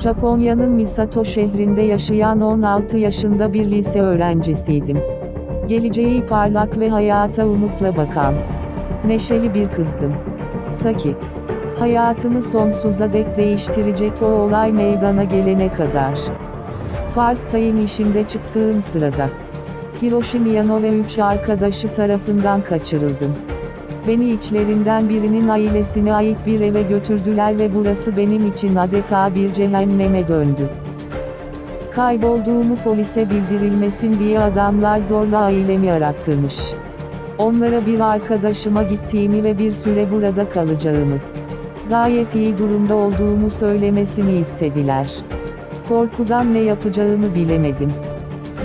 Japonya'nın Misato şehrinde yaşayan 16 yaşında bir lise öğrencisiydim. Geleceği parlak ve hayata umutla bakan, neşeli bir kızdım. Ta ki, hayatımı sonsuza dek değiştirecek o olay meydana gelene kadar. Part-time işinde çıktığım sırada, Hiroshi Miyano ve üç arkadaşı tarafından kaçırıldım. Beni içlerinden birinin ailesine ait bir eve götürdüler ve burası benim için adeta bir cehenneme döndü. Kaybolduğumu polise bildirilmesin diye adamlar zorla ailemi arattırmış. Onlara bir arkadaşıma gittiğimi ve bir süre burada kalacağımı, gayet iyi durumda olduğumu söylemesini istediler. Korkudan ne yapacağımı bilemedim.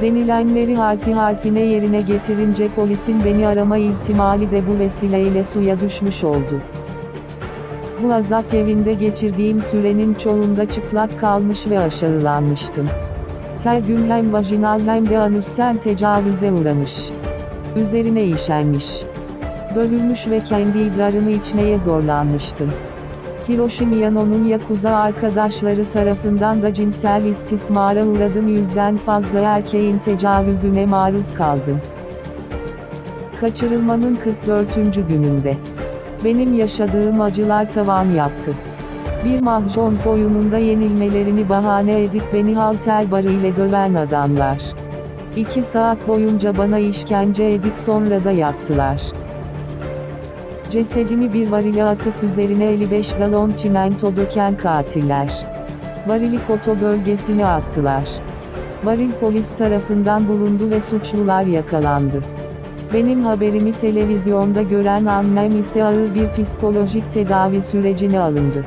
Denilenleri harfi harfine yerine getirince polisin beni arama ihtimali de bu vesileyle suya düşmüş oldu. Bu azap evinde geçirdiğim sürenin çoğunda çıplak kalmış ve aşağılanmıştım. Her gün hem vajinal hem de anüsten tecavüze uğramış. Üzerine işenmiş. Dövülmüş ve kendi idrarını içmeye zorlanmıştım. Hiroshi Miyano'nun Yakuza arkadaşları tarafından da cinsel istismara uğradım yüzden fazla erkeğin tecavüzüne maruz kaldım. Kaçırılmanın 44. gününde. Benim yaşadığım acılar tavan yaptı. Bir mahjon oyununda yenilmelerini bahane edip beni halter barı ile döven adamlar. İki saat boyunca bana işkence edip sonra da yaktılar. Cesedimi bir varile atıp üzerine 55 galon çimento döken katiller. Varili Koto bölgesine attılar. Varil polis tarafından bulundu ve suçlular yakalandı. Benim haberimi televizyonda gören annem ise ağır bir psikolojik tedavi sürecine alındı.